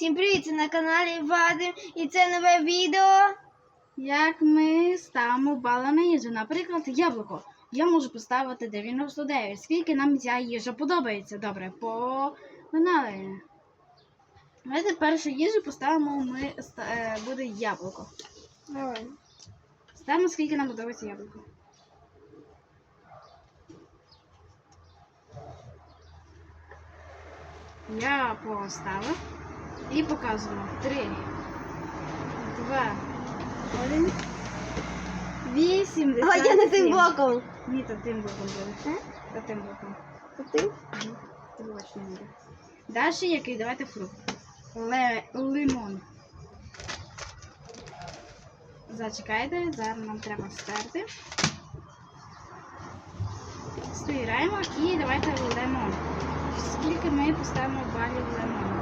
Всім привіт! Це на каналі Вадим і це нове відео. Як ми ставимо бали на їжу. Наприклад, яблуко. Я можу поставити 99. Скільки нам ця їжа подобається? Добре, погнали. Давайте першу їжу поставимо ми е, буде яблуко. Давай. Ставимо, скільки нам подобається яблуко. Я поставив і показую. Три, два, один. Вісім. А я не тим боком. Ні, то тим боком буде. Та тим боком. А ти? Ти бачиш, не буде. Далі який? Давайте фрукт. Ле... Лимон. Зачекайте, зараз нам треба стерти. Стираємо і давайте лимон. Скільки ми поставимо балів лимону?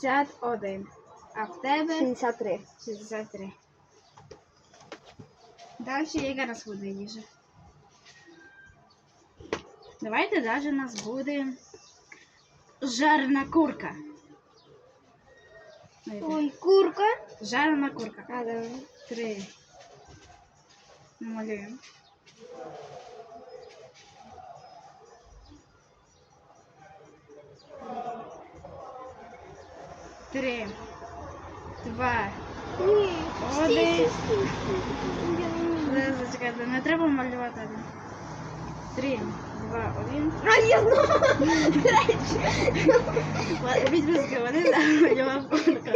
51 А в тебе 63. 63. Далі яка нас буде їжа. Давайте даже у нас буде жарна курка. Ой, курка. Жарна курка. А, давай. Три. Малюємо. Три. Два. Ні. Один. Зараз зачекайте, не треба малювати один. Три, два, один. А я знову. Візьми вони замалював курка.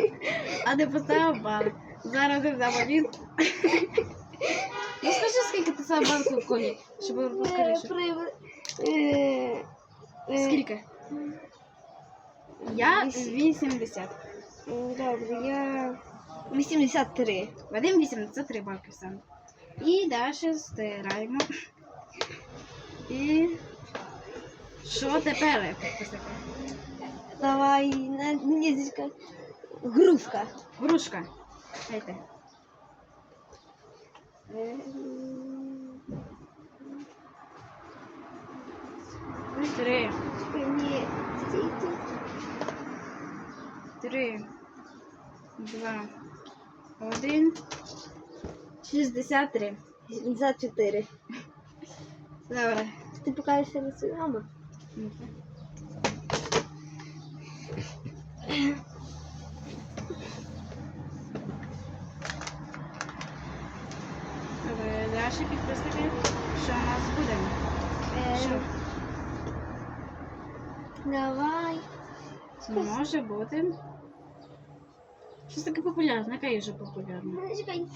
А не поставив бал. Зараз ти замалюв. Ну скажи, скільки ти сам банку в колі, щоб було Е, скоріше. при- е, Скільки? Я Вісім. 80. Добре, я 83. Вадим 83 банки сам. І далі стираємо. І що тепер? підписники? Давай, на- мені здесь ка- грушка. Грушка. Дайте. Е, Три. Ні, стій, стій. Три. Два. Один. 63. 74. Добре. Ти покажешся на свою маму? Добре, далі підписники. Що у нас буде? Е, Що? Давай. Може бути. Щось таке популярне, яка їжа популярна? Ну.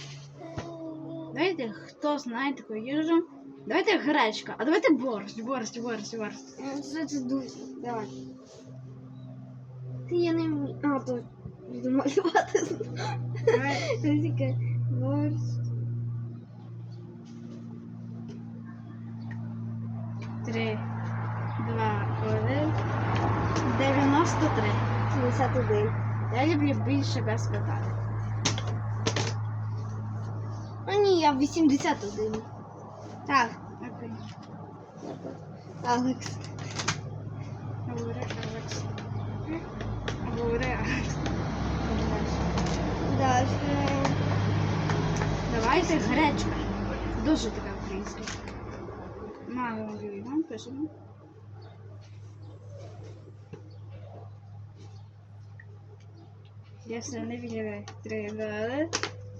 Давайте, хто знає таку їжу. Давайте гречка, а давайте борщ, борщ, борщ, борщ. Е, Що це дуже? Давай. Ти я не вмію. А, то буду малювати. Давай. Борщ. Три, два, один. 93. 71. Я люблю більше без питань. А ні, я 81. Так. Окей. Алекс. Говори, Алекс. Говори, Алекс. Дальше. Давайте гречка. Дуже така українська. Малюємо, пишемо. Я все не вірю. Три, один.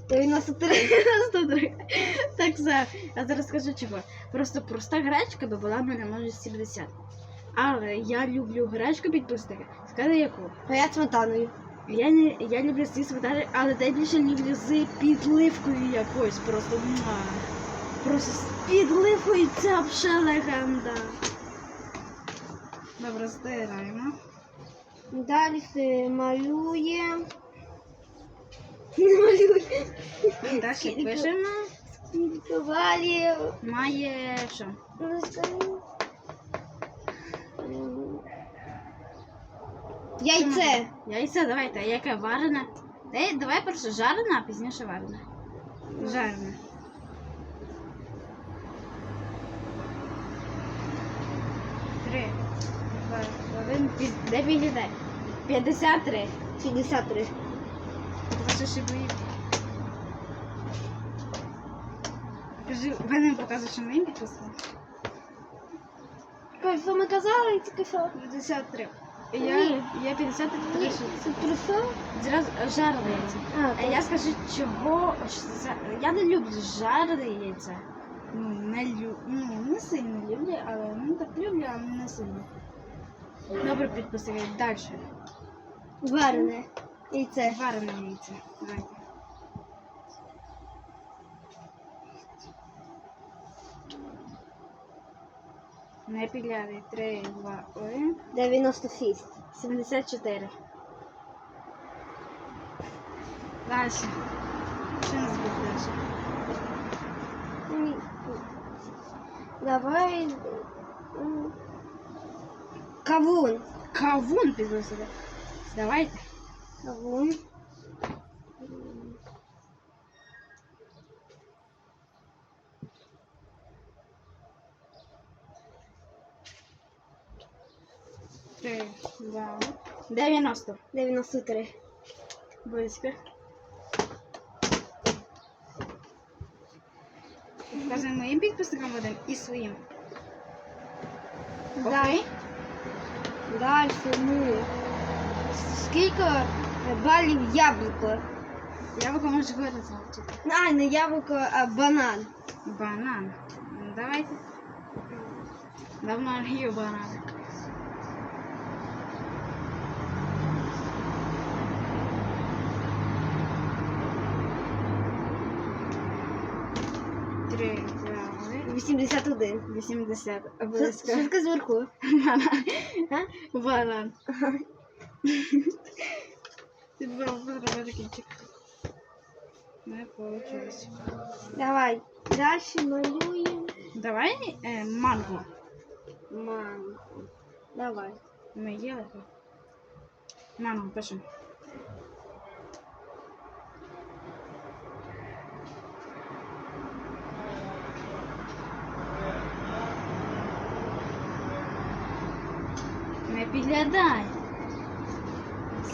93. 103. Так само. Я зараз скажу чого. Просто проста гречка би була в мене може 70. Але я люблю гречку підпустити. Скажи яку? А я сметаною. Я не я люблю ці сметани, але найбільше люблю з підливкою якоюсь просто. муа. Просто з підливкою ця вже легенда. Добре, стираємо. Далі малює. Малює. Далі пишемо. Скільки. Має що? Ну, Яйце. Яйце, давайте, яке варене. Дай, давай перше жарене, а пізніше варене. Жарене. Три. Два, один. Пі- Де підійде? 53. 63. Це ще. Кажи, ви не показуєш, що моїм підписали? Що ми казали, тільки що? 53. Ні. Я, я 53 Ні, це про? Зразу жарене яйце. А, А я скажу, чого що це- я не люблю жарене яйце. Ну, не лю... ну, не сильно люблю, але ну так люблю, але не сильно. Добре, підписуй. Далі. варене. І це. Варене яйце. Давайте. Не підглядай. 3, 2, 1. 96. 74. Далі. Що нас буде далі? Давай. Кавун. Кавун підписуйте. Давайте. Кавун. Три, два, 90. 93. Близько. Показуємо моїм підписникам будемо і своїм. Окей? Далі. Ну. Скільки балів яблуко? Яблуко може завчити. А, не яблуко, а банан. Банан. Давайте. Давно їв банан. Три. 81. 80. Що Близько. що таке зверху? Банан. А? Банан. Ти брав зробити кінчик. Не получилось. Давай. Далі малюємо. Давай е, манго. Маму. Давай. Ми їли. Манго, пишемо. Підглядай.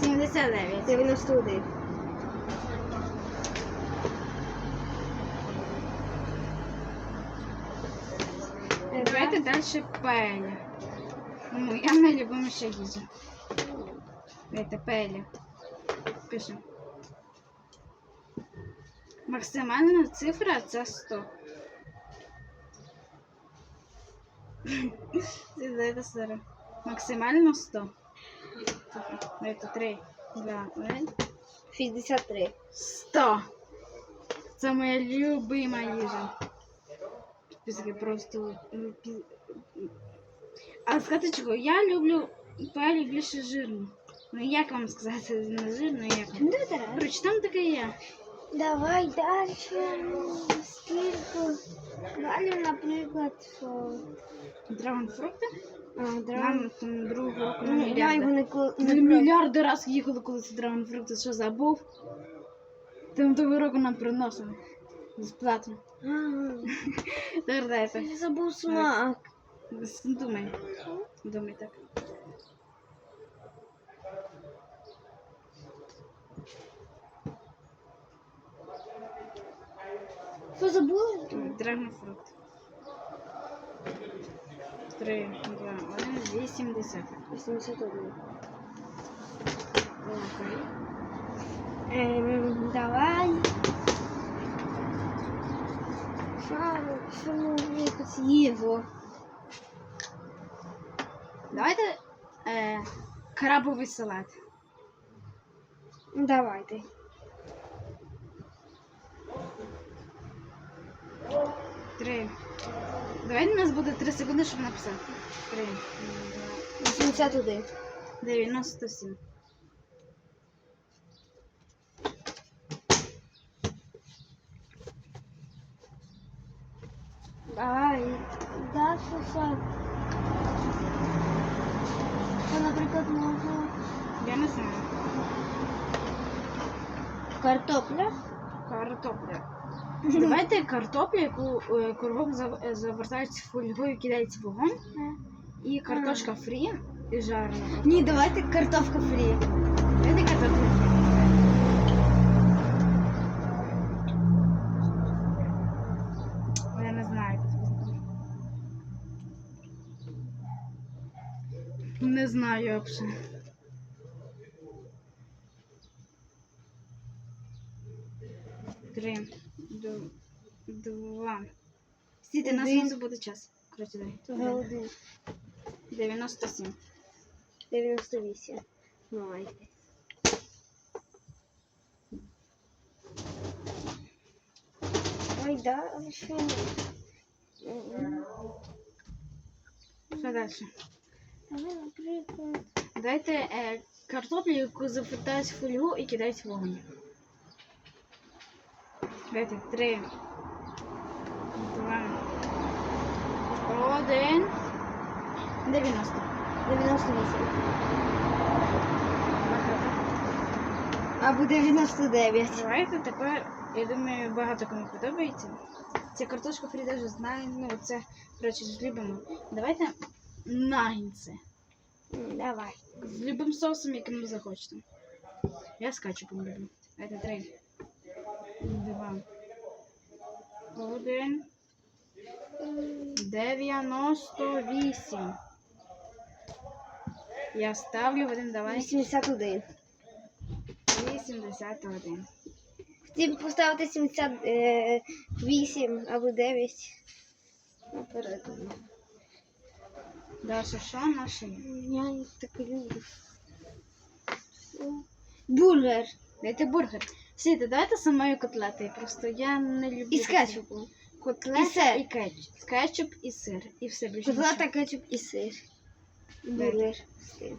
79. 91. Давайте далі пеля. Моя найлюбиміша їжа. Давайте пеля. Пишемо. Максимальна цифра це 100. Це давайте 40. Максимально 100. Цифра. 3, 2, 1. 63. 100. Це моя любима їжа. Підписки просто. ну, А чого? Я люблю пелі більше жирну. Ну як вам сказати, не жирну, як вам? Коротше, там таке є. Давай далі. Скільки? Далі, наприклад, що... Драгонфрукти? Драм... Другого Ну, я його не, ко- Ми мільярди раз їхали колись драгонфрукти, що забув. Там того року нам приносили. Безплатно. Я забув смак. Думай. Думай так. Що забули? Драгонфрукт. Три, два, один, вісімдесят. 81. Окей. Ем, давай. Що, що ми якось їжу? Давайте е, крабовий салат. Давайте. Три. Давайте у нас буде три секунди, щоб написати. Три, два, 81. дев'яносто сім. Давай. Далі що? Що, наприклад, можна... Я не знаю. Картопля. Картопля. Давайте картоплю, яку е, кругом зав- е, завертають фольгою, кидається в вогонь. І картошка фрі і жарена. Ні, давайте картопка фрі. Давайте картоплю фрі. Я не знаю. Не знаю взагалі. Три, два. Стійте, на Один. сонце буде час. Коротше, дай. Один. 97. 98. Давайте. Ой, да, а що? М, Що далі? Давай, наприклад. Дайте е, картоплю, яку завертають в фольгу і кидають в вогонь. Дайте три. Два. Один. 90. 98. Або 99. Давайте тепер, я думаю, багато кому подобається. Ця картошка фрі даже знає, ну це, коротше, з любимо. Давайте нагінці. Давай. З любим соусом, яким ви захочете. Я з кетчупом люблю. Давайте три. Два. Один. Дев'яносто вісім. Я ставлю один, давай. 81. 81. Хотів поставити 78 або 9. Наперед. Далі що наше? Я так люблю. Бургер. Дайте бургер. Сіте, давайте самою котлети. Просто я не люблю. Із таке. кетчупом. Котлета І сир. і кетчуп. Кетчуп і сир. І все більше. Котлета, кетчуп і сир. Бургер. з. Три,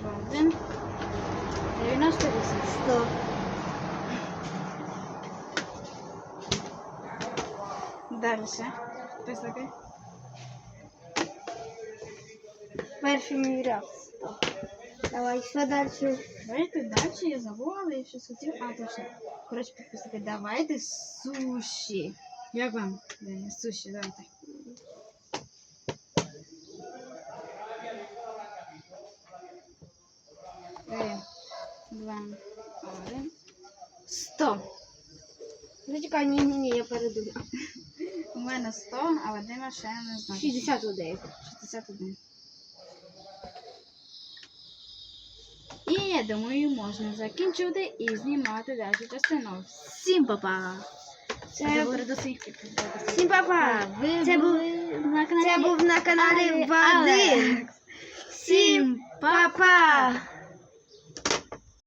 два, один. 98. 100. Далі. Писаки. Перший мій раз. Давай, що далі? Давайте далі я забула, я щось хотів. А, точно. Коротше, підписати, давайте суші. Як вам? Суші, давайте. Три, два, один. Сто. Зачекай, ні, ні, ні, я передумав. У мене 100, а Вадима ще не знаю. 61. 61. І я думаю, можна закінчувати і знімати далі частину. Всім па-па! Це був-. Всім па-па! Це був, на каналі це був на каналі Вадим. Всім па-па!